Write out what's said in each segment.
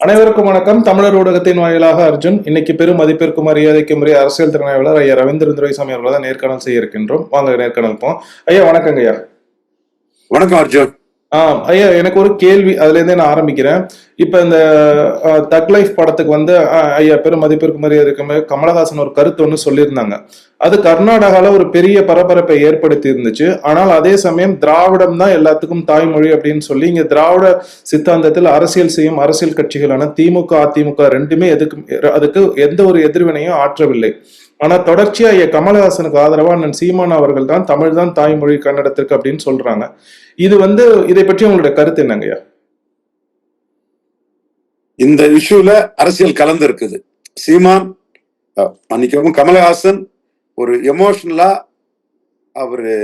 அனைவருக்கும் வணக்கம். தமிழர் ஊடகத்தின் வாயிலாக அர்ஜுன் இன்னைக்கு பெரும் மதிப்பிற்கும் மரியாதைக்கும் உரிய அரசியல் திறனாய்வாளர் ஐயா ரவீந்திரன் துரைசாமி அவர்களை நேர்காணல் செய்ய இருக்கின்றோம். வாங்க நேர்காணல் போம் ஐயா வணக்கங்க ஐயா வணக்கம் அர்ஜுன். ஐயா எனக்கு ஒரு கேள்வி அதுலேருந்தே நான் ஆரம்பிக்கிறேன். இப்போ இந்த தக் லைஃப் படத்துக்கு வந்து ஐயா பெரும் மதிப்பிற்கு மரியாதைக்கும் கமலஹாசன் ஒரு கருத்து ஒன்று சொல்லியிருந்தாங்க. அது கர்நாடகாவில் ஒரு பெரிய பரபரப்பை ஏற்படுத்தி இருந்துச்சு. ஆனால் அதே சமயம் திராவிடம் தான் எல்லாத்துக்கும் தாய்மொழி அப்படின்னு சொல்லி இங்கே திராவிட சித்தாந்தத்தில் அரசியல் செய்யும் அரசியல் கட்சிகளான திமுக அதிமுக ரெண்டுமே எதுக்கு அதுக்கு எந்த ஒரு எதிர்வினையும் ஆற்றவில்லை. ஆனா தொடர்ச்சியா கமலஹாசனுக்கு ஆதரவா அண்ணன் சீமான் அவர்கள் தான் தமிழ் தான் தாய்மொழி கன்னடத்திற்கு அப்படின்னு சொல்றாங்க. இது வந்து இதை பற்றி உங்களுடைய கருத்து என்னங்கய்யா? இந்த இஷ்யூல அரசியல் கலந்து இருக்குது சீமான் அன்னைக்கு மன்னிக்கவும் கமலஹாசன் ஒரு எமோஷனலா அவரு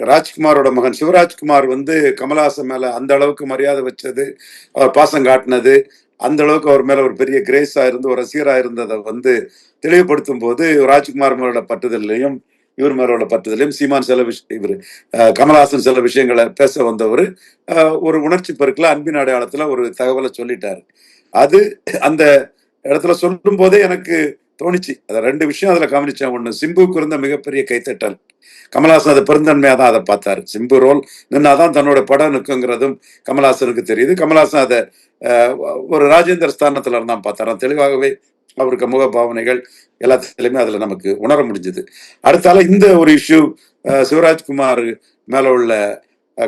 ராஜ்குமாரோட மகன் சிவராஜ்குமார் வந்து கமலஹாசன் மேல அந்த அளவுக்கு மரியாதை வச்சது அவர் பாசம் காட்டினது அந்த அளவுக்கு அவர் மேல ஒரு பெரிய கிரேஸா இருந்து ஒரு ரசிகரா இருந்ததை வந்து தெளிவுபடுத்தும் போது ராஜ்குமார் மேலோட பட்டுதலையும் இவர் மேலோட பட்டுதலையும் சீமான் சில விஷயம் இவர் கமலஹாசன் சில விஷயங்களை பேச வந்தவர் அஹ், ஒரு உணர்ச்சி பெருக்கில் அன்பின் அடையாளத்துல ஒரு தகவலை சொல்லிட்டாரு. அது அந்த இடத்துல சொல்லும் போதே எனக்கு தோணுச்சு. அத ரெண்டு விஷயம் அதுல கவனிச்சேன். ஒண்ணு சிம்புவுக்கு இருந்த மிகப்பெரிய கைத்தட்டல். கமல்ஹாசன் அதை பெருந்தன்மையாக தான் அதை பார்த்தாரு. சிம்பு ரோல் நின்னாதான் தன்னோட படம் நிற்குங்கிறதும் கமலஹாசனுக்கு தெரியுது. கமல்ஹாசன் அதை ஒரு ராஜேந்திர ஸ்தானத்துல இருந்தான் பார்த்தாரு. தெளிவாகவே அவருக்கு முக பாவனைகள் எல்லாத்திலுமே அதுல நமக்கு உணர முடிஞ்சது. அடுத்தால இந்த ஒரு இஷ்யூ சிவராஜ்குமார் மேல உள்ள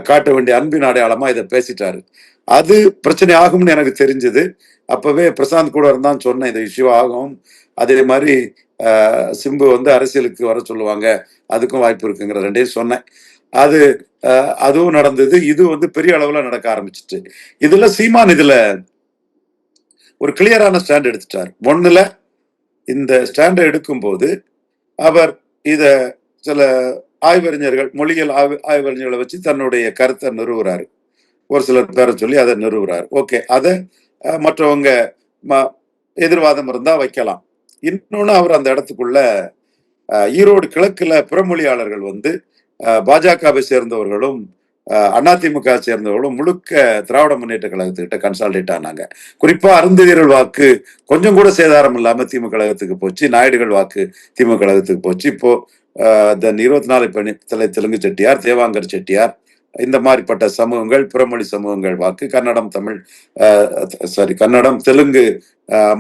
காட்ட வேண்டிய அன்பின் அடையாளமா இதை பேசிட்டாரு. அது பிரச்சனை ஆகும்னு எனக்கு தெரிஞ்சது. அப்பவே பிரசாந்த் கூட இருந்தான் சொன்னேன் இந்த இஷ்யூ ஆகும். அதே மாதிரி சிம்பு வந்து அரசியலுக்கு வர சொல்லுவாங்க. அதுக்கும் வாய்ப்பு இருக்குங்கிற ரெண்டையும் சொன்னேன். அது அதுவும் நடந்தது. இது வந்து பெரிய அளவில் நடக்க ஆரம்பிச்சிட்டு இதில் சீமான் இதில் ஒரு கிளியரான ஸ்டாண்ட் எடுத்துட்டார். ஒன்றில் இந்த ஸ்டாண்டை எடுக்கும்போது அவர் இதை சில ஆய்வறிஞர்கள் மொழியியல் ஆய்வு ஆய்வறிஞர்களை வச்சு தன்னுடைய கருத்தை நிறுவுறாரு. ஒரு சிலர் பேரை சொல்லி அதை நிறுவுறாரு. ஓகே அதை மற்றவங்க ம- எதிர்வாதம் இருந்தால் வைக்கலாம். இன்னொன்னு அவர் அந்த இடத்துக்குள்ள ஈரோடு கிழக்குல புறமொழியாளர்கள் வந்து பாஜகவை சேர்ந்தவர்களும் அஹ், அதிமுக சேர்ந்தவர்களும் முழுக்க திராவிட முன்னேற்ற கழகத்துக்கிட்ட கன்சால்டேட் ஆனாங்க. குறிப்பா அருந்ததியர்கள் வாக்கு கொஞ்சம் கூட சேதாரம் இல்லாம திமுக கழகத்துக்கு போச்சு. நாயுடுகள் வாக்கு திமுக கழகத்துக்கு போச்சு. இப்போ இருபத்தி நாலு பணி தலை தெலுங்கு செட்டியார் தேவாங்கர் செட்டியார் இந்த மாதிரிப்பட்ட சமூகங்கள் புறமொழி சமூகங்கள் வாக்கு கன்னடம் தமிழ் சாரி கன்னடம் தெலுங்கு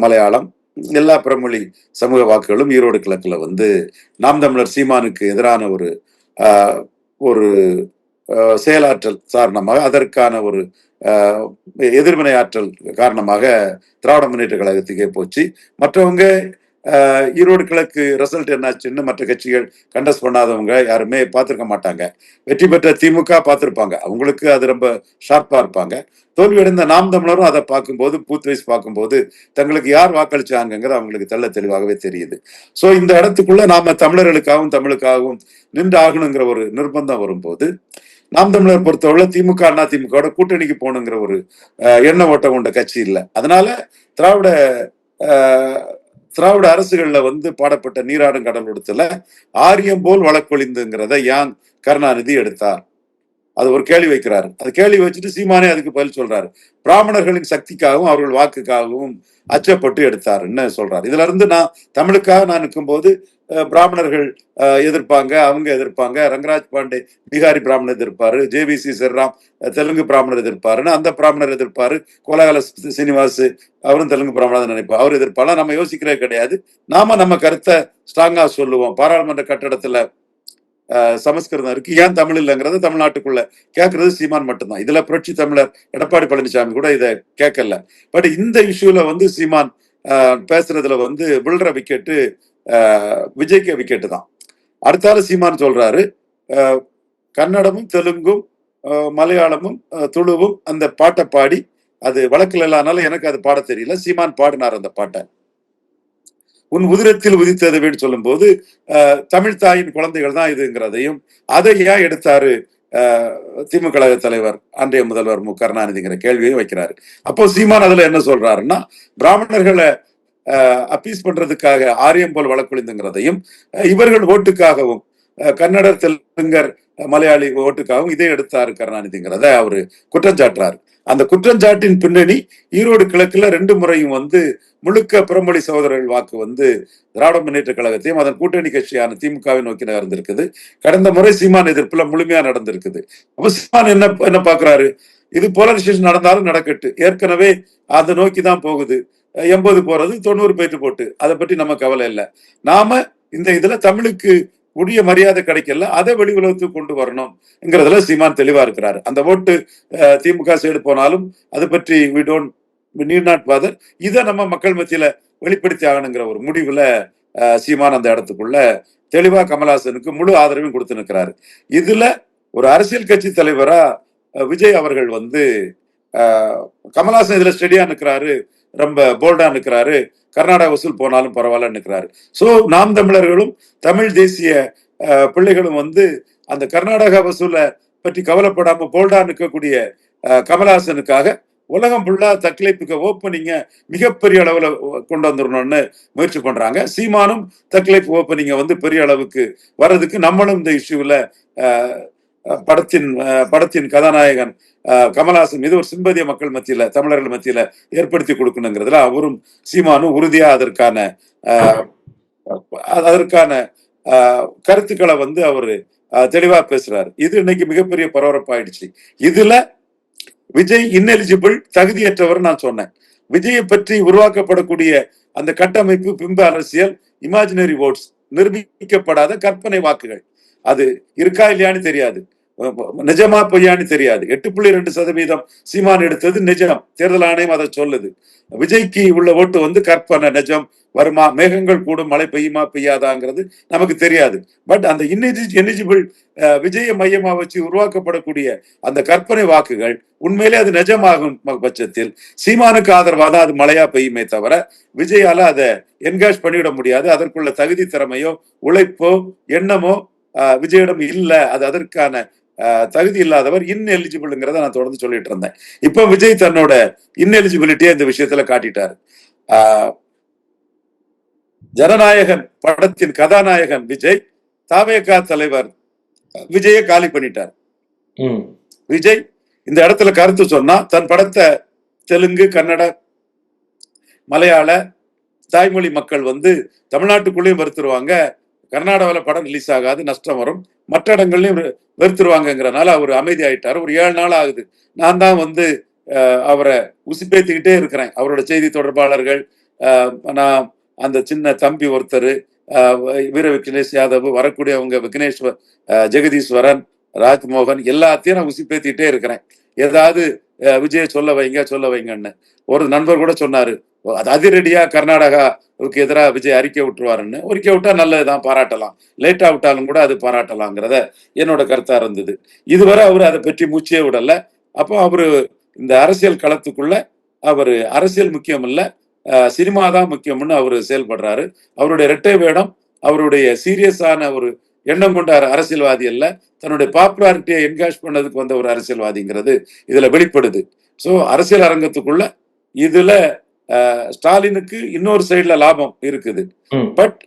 மலையாளம் எல்லா பிரமொழி சமூக வாக்குகளும் ஈரோடு கிழக்கில் வந்து நாம் தமிழர் சீமானுக்கு எதிரான ஒரு ஒரு செயலாற்றல் காரணமாக அதற்கான ஒரு எதிர்வினை ஆற்றல் காரணமாக திராவிட முன்னேற்ற கழகத்துக்கே போச்சு. மற்றவங்க ஈரோடு கிழக்கு ரிசல்ட் என்னாச்சுன்னு மற்ற கட்சிகள் கண்டஸ்ட் பண்ணாதவங்க யாருமே பார்த்துருக்க மாட்டாங்க. வெற்றி பெற்ற திமுக பார்த்துருப்பாங்க. அவங்களுக்கு அது ரொம்ப ஷார்ப்பா இருப்பாங்க. தோல்வியடைந்த நாம் தமிழரும் அதை பார்க்கும்போது பூத் வைஸ் பார்க்கும்போது தங்களுக்கு யார் வாக்களிச்சாங்கிறது அவங்களுக்கு தெள்ள தெளிவாகவே தெரியுது. சோ இந்த இடத்துக்குள்ள நாம தமிழர்களுக்காகவும் தமிழுக்காகவும் நின்று ஆகணுங்கிற ஒரு நிர்பந்தம் வரும்போது நாம் தமிழர் பொறுத்தவரை திமுக அண்ணா திமுகவோட கூட்டணிக்கு போகணுங்கிற ஒரு அஹ், எண்ண ஓட்டம் கொண்ட கட்சி இல்லை. அதனால திராவிட திராவிட அரசுகள்ல வந்து பாடப்பட்ட நீராடும் கடல் ஆரியம் போல் வழக்கொழிந்துங்கிறத யான் கருணாநிதி எடுத்தார். அது ஒரு கேள்வி வைக்கிறாரு. அது கேள்வி வச்சுட்டு சீமானே அதுக்கு பதில் சொல்றாரு. பிராமணர்களின் சக்திக்காகவும் அவர்கள் வாக்குக்காகவும் அச்சப்பட்டு எடுத்தாருன்னு சொல்றாரு. இதுல இருந்து நான் தமிழுக்காக நான் நிற்கும்போது பிராமணர்கள் அஹ், எதிர்ப்பாங்க அவங்க எதிர்ப்பாங்க ரங்கராஜ் பாண்டே பீகாரி பிராமணர் எதிர்ப்பாரு ஜேபிசி செர்ராம் தெலுங்கு பிராமணர் எதிர்ப்பாருன்னு அந்த பிராமணர் எதிர்ப்பாரு கோலாகல சீனிவாஸ் அவரும் தெலுங்கு பிராமணர் நினைப்பார். அவர் எதிர்ப்பாலாம் நம்ம யோசிக்கிறதே கிடையாது. நாம நம்ம கருத்தை ஸ்ட்ராங்கா சொல்லுவோம். பாராளுமன்ற கட்டடத்துல சமஸ்கிருதம் இருக்கு. ஏன் தமிழ் இல்லைங்கிறத தமிழ்நாட்டுக்குள்ள கேட்கறது சீமான் மட்டும்தான். இதுல புரட்சி தமிழர் எடப்பாடி பழனிசாமி கூட இதை கேட்கல பட் இந்த இஷ்யூல வந்து சீமான் பேசுறதுல வந்து விழுற விக்கெட்டு விஜய்க்கு விக்கெட்டு தான். அடுத்தால சீமான் சொல்றாரு கன்னடமும் தெலுங்கும் மலையாளமும் துளுவும் அந்த பாட்டை பாடி அது வழக்கில் இல்லாதனால எனக்கு அது பாட தெரியல. சீமான் பாடினார் அந்த பாட்டை. உன் உதிரத்தில் உதித்ததுவேன்னு சொல்லும்போது போது தமிழ் தாயின் குழந்தைகள் தான் இதுங்கிறதையும் அதை ஏன் எடுத்தாரு திமுக கழக தலைவர் அன்றைய முதல்வர் மு கருணாநிதிங்கிற கேள்வியும் வைக்கிறாரு. அப்போ சீமான் அதுல என்ன சொல்றாருன்னா பிராமணர்களை அப்பீஸ் பண்றதுக்காக ஆரியம் போல் வழக்கொழிந்துங்கிறதையும் அஹ், இவர்கள் ஓட்டுக்காகவும் அஹ், கன்னடர் தெலுங்கர் மலையாளி ஓட்டுக்காகவும் இதை எடுத்தாரு கருணாநிதிங்கிறத அவரு குற்றம் சாட்டுறாரு அந்த குற்றஞ்சாட்டின் பின்னணி ஈரோடு கிழக்குல ரெண்டு முறையும் வந்து முழுக்க புறமொழி சகோதரர்கள் வாக்கு வந்து திராவிட முன்னேற்ற கழகத்தையும் அதன் கூட்டணி கட்சியான திமுகவை நோக்கி நகர்ந்திருக்குது. கடந்த முறை சீமான் எதிர்ப்புல முழுமையா நடந்திருக்குது. அப்ப சீமான் என்ன என்ன பாக்குறாரு? இது போலரைசேஷன் நடந்தாலும் நடக்கட்டு. ஏற்கனவே அதை நோக்கி தான் போகுது. எண்பது போறது தொண்ணூறு போயிட்டு போட்டு. அதை பற்றி நம்ம கவலை இல்லை. நாம இந்த இதுல தமிழுக்கு உரிய மரியாதை கிடைக்கல அதை வெளி உலகத்துக்கு கொண்டு வரணும்ங்கிறதுல சீமான் தெளிவா இருக்கிறாரு. அந்த ஓட்டு அஹ், திமுக சைடு போனாலும் அதை பற்றி we don't need not bother இதை நம்ம மக்கள் மத்தியில வெளிப்படுத்தி ஆகணுங்கிற ஒரு முடிவுல சீமான் அந்த இடத்துக்குள்ள தெளிவா கமல்ஹாசனுக்கு முழு ஆதரவையும் கொடுத்து நிற்கிறாரு. இதுல ஒரு அரசியல் கட்சி தலைவரா அஹ், விஜய் அவர்கள் வந்து அஹ், கமல்ஹாசன் இதுல ஸ்டெடியா நிற்கிறாரு. ரொம்ப போல்டா நிற்கிறாரு கர்நாடகா வசூல் போனாலும் பரவாயில்ல நிற்கிறாரு ஸோ நாம் தமிழர்களும் தமிழ் தேசிய பிள்ளைகளும் வந்து அந்த கர்நாடகா வசூலை பற்றி கவலைப்படாம போல்டா நிற்கக்கூடிய கமலஹாசனுக்காக கமல்ஹாசனுக்காக உலகம் ஃபுல்லா தக்லைப்புக்கு ஓப்பனிங்க மிகப்பெரிய அளவுல கொண்டு வந்துடணும்னு முயற்சி பண்றாங்க. சீமானும் தக்லைப் ஓப்பனிங்க வந்து பெரிய அளவுக்கு வர்றதுக்கு நம்மளும் இந்த இஷ்யூவில் படத்தின் படத்தின் கதாநாயகன் கமல்ஹாசன் மீது ஒரு சிம்பதிய மக்கள் மத்தியில தமிழர்கள் மத்தியில ஏற்படுத்தி கொடுக்கணுங்கிறதுல அவரும் சீமானும் உறுதியா அதற்கான அதற்கான கருத்துக்களை வந்து அவரு தெளிவா பேசுறாரு. இது இன்னைக்கு மிகப்பெரிய பரபரப்பாயிடுச்சு. இதுல விஜய் இன்னெலிஜிபிள் தகுதியற்றவர் நான் சொன்னேன். விஜயை பற்றி உருவாக்கப்படக்கூடிய அந்த கட்டமைப்பு பிம்ப அரசியல் இமேஜினரி ஓட்ஸ் நிரூபிக்கப்படாத கற்பனை வாக்குகள். அது இருக்கா இல்லையான்னு தெரியாது. நிஜமா பொய்யான்னு தெரியாது. எட்டு புள்ளி ரெண்டு சதவீதம் சீமான் எடுத்தது நிஜம். தேர்தல் ஆணையம் அதை சொல்லுது. விஜய்க்கு உள்ள ஓட்டு வந்து கற்பனை நிஜம் வருமா மேகங்கள் கூடும் மழை பெய்யுமா பெய்யாதாங்கிறது நமக்கு தெரியாது. பட் அந்த இன்னிஜி எலிஜிபிள் விஜய மையமா வச்சு உருவாக்கப்படக்கூடிய அந்த கற்பனை வாக்குகள் உண்மையிலே அது நிஜமாகும் பட்சத்தில் சீமானுக்கு ஆதரவாக தான் அது மழையா பெய்யுமே தவிர விஜயால அதை என்கேஜ் பண்ணிவிட முடியாது. அதற்குள்ள தகுதி திறமையோ உழைப்போ எண்ணமோ ஆஹ், விஜயிடம் இல்ல. அது அதற்கான தகுதி இல்லாதவர் இன்எலிஜிபிள்ங்கிறத நான் தொடர்ந்து சொல்லிட்டு இருந்தேன். இப்போ விஜய் தன்னோட இன்எலிஜிபிலிட்டியை இந்த விஷயத்துல காட்டிட்டாரு. ஜனநாயகன் படத்தின் கதாநாயகன் விஜய் தாவேகா தலைவர் விஜயை காலி பண்ணிட்டார். விஜய் இந்த இடத்துல கருத்து சொன்னா தன் படத்தை தெலுங்கு கன்னட மலையாள தாய்மொழி மக்கள் வந்து தமிழ்நாட்டுக்குள்ளேயும் வெறுத்துருவாங்க. கர்நாடகாவில் படம் ரிலீஸ் ஆகாது நஷ்டம் வரும். மற்ற இடங்கள்லையும் வெறுத்துருவாங்கங்கிறனால அவர் அமைதி ஒரு ஏழு நாள் ஆகுது. நான் தான் வந்து அவரை உசிப்பேத்திக்கிட்டே இருக்கிறேன். அவரோட செய்தி தொடர்பாளர்கள் நான் அந்த சின்ன தம்பி ஒருத்தர் வீர விக்னேஷ் யாதவ் வரக்கூடியவங்க விக்னேஸ்வர் ஜெகதீஸ்வரன் ராஜ்மோகன் எல்லாத்தையும் நான் உசிப்பேத்திக்கிட்டே இருக்கிறேன். ஏதாவது விஜய சொல்ல வைங்க சொல்ல வைங்கன்னு. ஒரு நண்பர் கூட சொன்னாரு அது அதிரடியாக கர்நாடகாவுக்கு எதிராக விஜய் அறிக்கை விட்டுருவாருன்னு அறிக்கை விட்டா நல்லதுதான் பாராட்டலாம். லேட்டாக விட்டாலும் கூட அது பாராட்டலாங்கிறத என்னோட கருத்தாக இருந்தது. இதுவரை அவர் அதை பற்றி மூச்சே விடலை. அப்போ அவர் இந்த அரசியல் களத்துக்குள்ள அவர் அரசியல் முக்கியம் இல்லை சினிமா தான் முக்கியம்னு அவர் செயல்படுறாரு. அவருடைய இரட்டை வேடம் அவருடைய சீரியஸான ஒரு எண்ணம் கொண்ட அர- அரசியல்வாதி அல்ல. தன்னுடைய பாப்புலாரிட்டியை என்கேஜ் பண்ணதுக்கு வந்த ஒரு அரசியல்வாதிங்கிறது இதில் வெளிப்படுது. ஸோ அரசியல் அரங்கத்துக்குள்ள இதில் ஸ்டாலினுக்கு இன்னொரு சைடுல லாபம் இருக்குது. பட்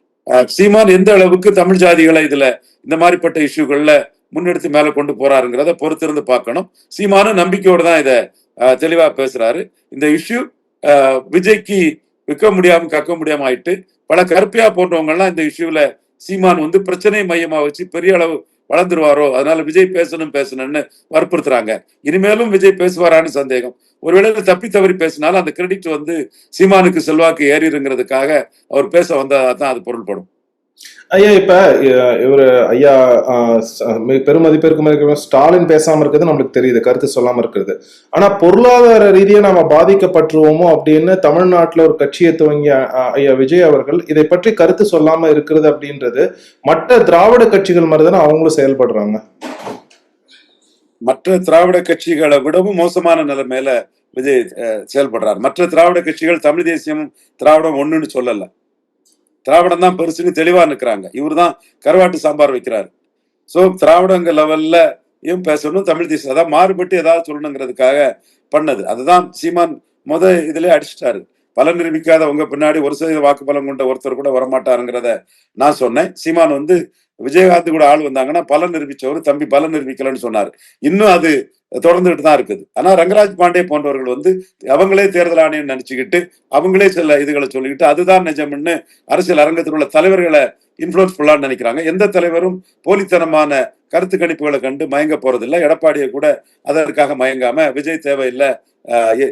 சீமான் எந்த அளவுக்கு தமிழ் ஜாதிகளை இதுல இந்த மாதிரிப்பட்ட இஷ்யூகள்ல முன்னெடுத்து மேல கொண்டு போறாருங்கிறத பொறுத்திருந்து பார்க்கணும். சீமானும் நம்பிக்கையோட தான் இதை தெளிவா பேசுறாரு. இந்த இஷ்யூ விஜய்க்கு விற்க முடியாம கக்க முடியாம ஆயிட்டு பல கருப்பையா போன்றவங்க எல்லாம் இந்த இஷ்யூல சீமான் வந்து பிரச்சனை மையமா வச்சு பெரிய அளவு வளர்ந்துருவாரோ? அதனால விஜய் பேசணும் பேசணும்னு வற்புறுத்துறாங்க. இனிமேலும் விஜய் பேசுவாரான்னு சந்தேகம். ஒருவேளை தப்பி தவறி பேசினாலும் அந்த கிரெடிட் வந்து சீமானுக்கு செல்வாக்கு ஏறிடுங்கிறதுக்காக அவர் பேச வந்தா தான் அது பொருள்படும். ஐயா இப்ப இவர் ஐயா பெருமதிப்பிற்கும் இருக்கிற ஸ்டாலின் பேசாம இருக்கிறது நம்மளுக்கு தெரியுது கருத்து சொல்லாம இருக்கிறது. ஆனா பொருளாதார ரீதியா நாம பாதிக்கப்பட்டுருவோமோ அப்படின்னு தமிழ்நாட்டுல ஒரு கட்சியை துவங்கிய ஐயா விஜய் அவர்கள் இதை பற்றி கருத்து சொல்லாம இருக்கிறது அப்படின்றது மற்ற திராவிட கட்சிகள் மாதிரி தானே அவங்களும் செயல்படுறாங்க. மற்ற திராவிட கட்சிகளை விடவும் மோசமான நிலைமையில விஜய் அஹ், செயல்படுறார். மற்ற திராவிட கட்சிகள் தமிழ் தேசியம் திராவிடம் ஒண்ணுன்னு சொல்லல. திராவிடம் தான் பெருசுன்னு தெளிவா நிக்கிறாங்க. இவர் தான் கருவாட்டு சாம்பார் வைக்கிறாரு. சோ திராவிடங்க லெவல்ல ஏன் பேசணும்? தமிழ் தேசியம். அதான் மாறுபட்டு ஏதாவது சொல்லணுங்கிறதுக்காக பண்ணது. அதுதான் சீமான் முத இதுல அடிச்சிட்டாரு. பலன் நிரூபிக்காத உங்க பின்னாடி ஒரு சதவீத வாக்கு பலம் கொண்ட ஒருத்தர் கூட வரமாட்டாருங்கிறத நான் சொன்னேன். சீமான் வந்து விஜயகாந்த் கூட ஆள் வந்தாங்கன்னா பலன் நிரூபிச்சவர் தம்பி பலன் நிரூபிக்கலன்னு சொன்னார். இன்னும் அது தொடர்ந்துகிட்டு தான் இருக்குது. ஆனா ரங்கராஜ் பாண்டே போன்றவர்கள் வந்து அவங்களே தேர்தல் ஆணையம் நினைச்சுக்கிட்டு அவங்களே சில இதுகளை சொல்லிக்கிட்டு அதுதான் நிஜம்னு அரசியல் அரங்கத்தில் உள்ள தலைவர்களை இன்ஃபுளுன்ஸ் பண்ணலான்னு நினைக்கிறாங்க. எந்த தலைவரும் போலித்தனமான கருத்து கணிப்புகளை கண்டு மயங்க போறதில்லை. எடப்பாடியை கூட அதற்காக மயங்காம விஜய் தேவையில்லை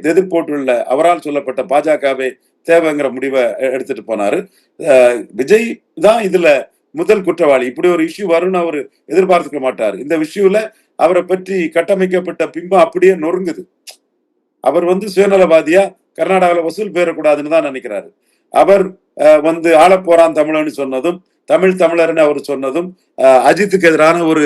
எதிர்போட்டுள்ள அவரால் சொல்லப்பட்ட பாஜகவே தேவைங்கிற முடிவை எடுத்துட்டு போனாரு. விஜய் தான் இதுல முதல் குற்றவாளி. இப்படி ஒரு இஷ்யூ வரும்னு அவர் எதிர்பார்த்துக்க மாட்டார். இந்த விஷயம்ல அவரை பற்றி கட்டமைக்கப்பட்ட பிம்பம் அப்படியே நொறுங்குது. அவர் வந்து சுயநலவாதியா கர்நாடகாவில் வசூல் பெறக்கூடாதுன்னு தான் நினைக்கிறாரு. அவர் வந்து ஆளப் போறான் தமிழன்னு சொன்னதும் தமிழ் தமிழர்னு அவர் சொன்னதும் அஜித்துக்கு எதிரான ஒரு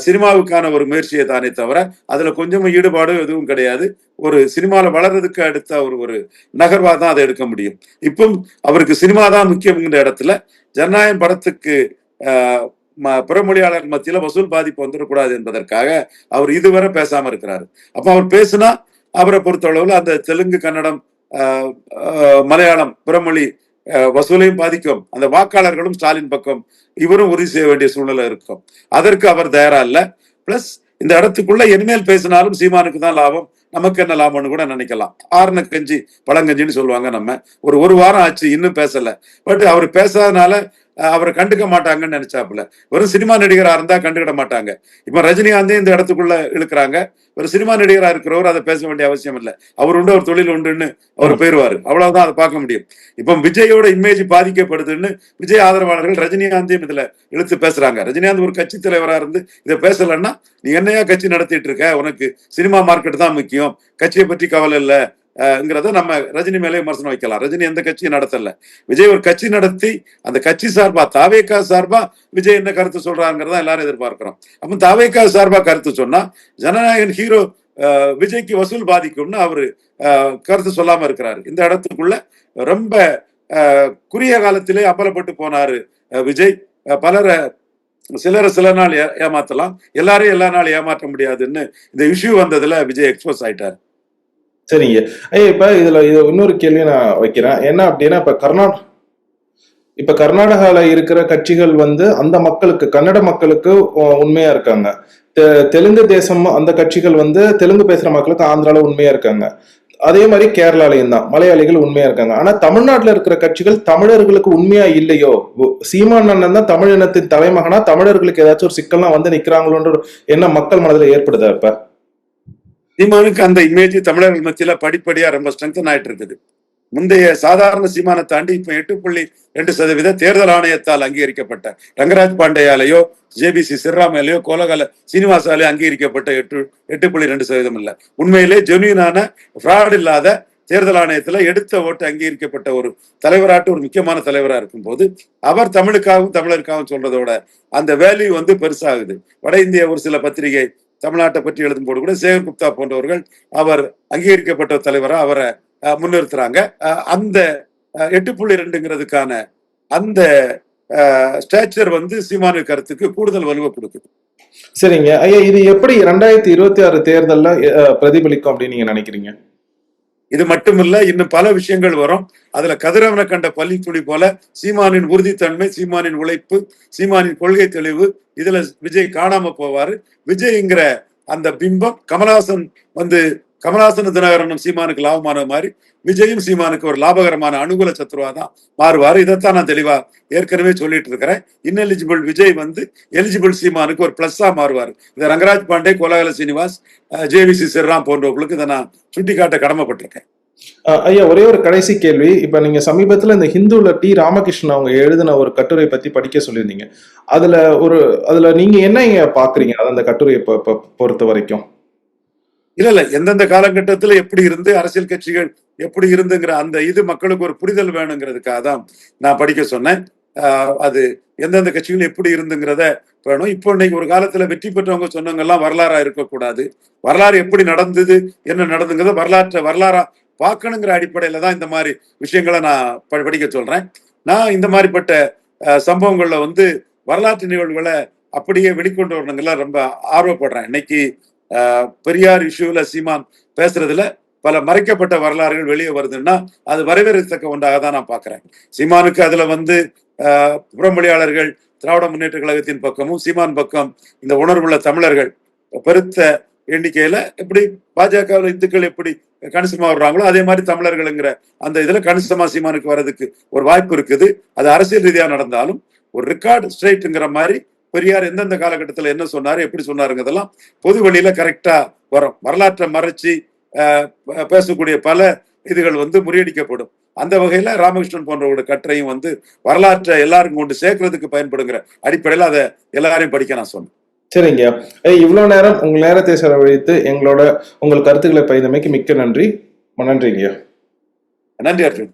சினிமாவுக்கான ஒரு முயற்சியை தானே தவிர அதுல கொஞ்சமும் ஈடுபாடு எதுவும் கிடையாது. ஒரு சினிமாவில் வளர்றதுக்கு அடுத்த ஒரு ஒரு நகர்வா தான் அதை எடுக்க முடியும். இப்போ அவருக்கு சினிமா தான் முக்கியம்ங்கிற இடத்துல ஜனநாயகம் படத்துக்கு ஆஹ் ம- பிறமொழியாளர் மத்தியில வசூல் பாதிப்பு வந்துடக்கூடாது என்பதற்காக அவர் இதுவரை பேசாம இருக்கிறாரு. அப்ப அவர் பேசுனா அவரை பொறுத்தளவுல அந்த தெலுங்கு கன்னடம் ஆஹ் ஆஹ் மலையாளம் பிறமொழி வசூலையும் பாதிக்கும். அந்த வாக்காளர்களும் ஸ்டாலின் பக்கம் இவரும் உறுதி செய்ய வேண்டிய சூழ்நிலை இருக்கும். அதற்கு அவர் தயாரா இல்ல. பிளஸ் இந்த இடத்துக்குள்ள இனிமேல் பேசினாலும் சீமானுக்கு தான் லாபம் நமக்கு என்ன லாபம்னு கூட நினைக்கலாம். ஆறுன கஞ்சி பழங்கஞ்சின்னு சொல்லுவாங்க நம்ம. ஒரு ஒரு வாரம் ஆச்சு இன்னும் பேசல. பட் அவர் பேசாதனால அவரை கண்டுக்க மாட்டாங்கன்னு நினைச்சாப்புல. வெறும் சினிமா நடிகரா இருந்தா கண்டுக்கிட மாட்டாங்க. இப்ப ரஜினிகாந்தே இந்த இடத்துக்குள்ள இழுக்கிறாங்க. ஒரு சினிமா நடிகரா இருக்கிறவர் அதை பேச வேண்டிய அவசியம் இல்லை. அவர் உண்டு ஒரு தொழில் உண்டுன்னு அவர் போயிருவாரு. அவ்வளவுதான் அதை பார்க்க முடியும். இப்ப விஜயோட இமேஜ் பாதிக்கப்படுதுன்னு விஜய் ஆதரவாளர்கள் ரஜினிகாந்தையும் இதுல இழுத்து பேசுறாங்க. ரஜினிகாந்த் ஒரு கட்சி தலைவரா இருந்து இதை பேசலன்னா நீ என்னையா கட்சி நடத்திட்டு இருக்க? உனக்கு சினிமா மார்க்கெட் தான் முக்கியம். கட்சியை பற்றி கவலை இல்ல. ங்கிறத நம்ம ரஜினி மேலே விமர்சனம் வைக்கலாம். ரஜினி எந்த கட்சியும் நடத்தல. விஜய் ஒரு கட்சி நடத்தி அந்த கட்சி சார்பா தாவேக்கா சார்பா விஜய் என்ன கருத்து சொல்றாங்கிறதா எல்லாரும் எதிர்பார்க்கிறோம். அப்ப தாவேக்கா சார்பா கருத்து சொன்னா ஜனநாயகன் ஹீரோ விஜய்க்கு வசூல் பாதிக்கும்னு அவரு கருத்து சொல்லாம இருக்கிறாரு. இந்த இடத்துக்குள்ள ரொம்ப அஹ், குறுகிய காலத்திலே அம்பலப்பட்டு போனாரு அஹ், விஜய். அஹ், பலரை சிலரை சில நாள் ஏமாத்தலாம். எல்லாரையும் எல்லா நாள் ஏமாற்ற முடியாதுன்னு இந்த இஷ்யூ வந்ததுல விஜய் எக்ஸ்போஸ் ஆயிட்டாரு. சரிங்க. ஐயா இப்ப இதுல இது இன்னொரு கேள்வி நான் வைக்கிறேன். என்ன அப்படின்னா இப்ப கர்நாடக இப்ப கர்நாடகால இருக்கிற கட்சிகள் வந்து அந்த மக்களுக்கு கன்னட மக்களுக்கு உ- உண்மையா இருக்காங்க. தெ- தெலுங்கு தேசம் அந்த கட்சிகள் வந்து தெலுங்கு பேசுற மக்களுக்கு ஆந்திரால உண்மையா இருக்காங்க. அதே மாதிரி கேரளாலையும் தான் மலையாளிகள் உண்மையா இருக்காங்க. ஆனா தமிழ்நாட்டுல இருக்கிற கட்சிகள் தமிழர்களுக்கு உண்மையா இல்லையோ? சீமான் அண்ணன் தான் தமிழ் இனத்தின் தலைமகனா? தமிழர்களுக்கு ஏதாச்சும் ஒரு சிக்கல்லாம் வந்து நிக்கிறாங்களோன்ற ஒரு எண்ணம் மக்கள் மனதில் ஏற்படுதா இப்ப? சீமானுக்கு அந்த இமேஜ் தமிழர்கள் மத்தியில படிப்படியா ரொம்ப ஸ்ட்ரென்தன் ஆயிட்டு இருக்குது. முந்தைய சாதாரண சீமானை தாண்டி இப்ப எட்டு புள்ளி ரெண்டு சதவீத தேர்தல் ஆணையத்தால் அங்கீகரிக்கப்பட்ட ரங்கராஜ் பாண்டேயாலேயோ ஜேபிசி சிறாமையிலேயோ கோலகால சீனிவாசாலேயோ அங்கீகரிக்கப்பட்ட எட்டு எட்டு புள்ளி ரெண்டு சதவீதம் இல்ல. உண்மையிலே ஜென்யூனான ஃப்ராட் இல்லாத தேர்தல் ஆணையத்துல எடுத்த ஓட்டு அங்கீகரிக்கப்பட்ட ஒரு தலைவராட்டு ஒரு முக்கியமான தலைவரா இருக்கும்போது அவர் தமிழுக்காகவும் தமிழருக்காகவும் சொல்றதோட அந்த வேல்யூ வந்து பெருசாகுது. வட இந்திய ஒரு சில பத்திரிகை தமிழ்நாட்டை பற்றி எழுதும் போது கூட சேகர் குப்தா போன்றவர்கள் அவர் அங்கீகரிக்கப்பட்ட தலைவராக அவரை முன்னிறுத்துறாங்க. அஹ், அந்த அஹ், எட்டு புள்ளி ரெண்டுங்கிறதுக்கான அந்த ஸ்டாச்சர் வந்து சீமானு கருத்துக்கு கூடுதல் வலுவை கொடுக்குது. சரிங்க. ஐயா இது எப்படி ரெண்டாயிரத்தி இருபத்தி ஆறு தேர்தலில் அஹ், பிரதிபலிக்கும் அப்படின்னு நீங்க நினைக்கிறீங்க? இது மட்டுமில்ல இன்னும் பல விஷயங்கள் வரும். அதுல கதிரவனை கண்ட பள்ளி துளி போல சீமானின் உறுதித்தன்மை சீமானின் உழைப்பு சீமானின் கொள்கை தெளிவு இதுல விஜய் காணாம போவாரு. விஜய்ங்கிற அந்த பிம்பம் கமலஹாசன் வந்து கமலஹாசன் தினகரனும் சீமானுக்கு லாபமான மாதிரி விஜயும் சீமானுக்கு ஒரு லாபகரமான அனுகூல சத்துருவா தான் மாறுவார். இதைத்தான் நான் தெளிவா ஏற்கனவே சொல்லிட்டு இருக்கிறேன். இன்எலிஜிபிள் விஜய் வந்து எலிஜிபிள் சீமானுக்கு ஒரு பிளஸ்ஸா மாறுவார். இதை ரங்கராஜ் பாண்டே கோலாகல சீனிவாஸ் ஜேவிசி சிறாம் போன்றவர்களுக்கு இதை நான் சுட்டிக்காட்ட கடமைப்பட்டிருக்கேன். ஐயா ஒரே ஒரு கடைசி கேள்வி. இப்ப நீங்க சமீபத்துல இந்த ஹிந்துல டி ராமகிருஷ்ணன் அவங்க எழுதின ஒரு கட்டுரை பத்தி படிக்க சொல்லியிருந்தீங்க. அதுல ஒரு அதுல நீங்க என்ன பாக்குறீங்க? அது அந்த கட்டுரையை பொறுத்த வரைக்கும். இல்ல இல்ல எந்தெந்த காலகட்டத்துல எப்படி இருந்து அரசியல் கட்சிகள் எப்படி இருந்துங்கிற அந்த இது மக்களுக்கு ஒரு புரிதல் வேணுங்கிறதுக்காக தான் நான் படிக்க சொன்னேன். ஆஹ் அது எந்தெந்த கட்சிகள் எப்படி இருந்துங்கிறத வேணும். இப்போ இன்னைக்கு ஒரு காலத்துல வெற்றி பெற்றவங்க சொன்னவங்க எல்லாம் வரலாறா இருக்கக்கூடாது. வரலாறு எப்படி நடந்தது என்ன நடந்துங்கிறத வரலாற்றை வரலாறா பார்க்கணுங்கிற அடிப்படையில தான் இந்த மாதிரி விஷயங்களை நான் ப- படிக்க சொல்றேன். நான் இந்த மாதிரிப்பட்ட சம்பவங்கள்ல வந்து வரலாற்று நிகழ்வுகளை அப்படியே வெளிக்கொண்டு வரணுங்கெல்லாம் ரொம்ப ஆர்வப்படுறேன். இன்னைக்கு பெரியார் இஷ்யூல சீமான் பேசுறதுல பல மறைக்கப்பட்ட வரலாறுகள் வெளியே வருதுன்னா அது வரவேற்கத்தக்க ஒன்றாக தான் நான் பார்க்குறேன். சீமானுக்கு அதில் வந்து புறமொழியாளர்கள் திராவிட முன்னேற்ற கழகத்தின் பக்கமும் சீமான் பக்கம் இந்த உணர்வுள்ள தமிழர்கள் பெருத்த எண்ணிக்கையில எப்படி பாஜக இந்துக்கள் எப்படி கணிசமா வர்றாங்களோ அதே மாதிரி தமிழர்கள்ங்கிற அந்த இதுல கணிசமா சீமானுக்கு வர்றதுக்கு ஒரு வாய்ப்பு இருக்குது. அது அரசியல் ரீதியாக நடந்தாலும் ஒரு ரெக்கார்டு ஸ்ட்ரைட்டுங்கிற மாதிரி பெரியார் எந்தெந்த காலகட்டத்தில் என்ன சொன்னாரு எப்படி சொன்னாருங்கிறதெல்லாம் பொது வழியில கரெக்டா வரும். வரலாற்றை மறைச்சு பேசக்கூடிய பல இதுகள் வந்து முறியடிக்கப்படும். அந்த வகையில ராமகிருஷ்ணன் போன்றவரோட கட்டுரையும் வந்து வரலாற்றை எல்லாருக்கும் கொண்டு சேர்க்கறதுக்கு பயன்படுங்கிற அடிப்படையில் அதை எல்லாரையும் படிக்க நான் சொன்னேன். சரிங்க. ஏய், இவ்வளவு நேரம் உங்கள் நேரத்தை செலவழித்து எங்களோட உங்கள் கருத்துக்களை பகிர்ந்தமைக்கு மிக்க நன்றி. நன்றிங்க நன்றி அர்ஜுன்.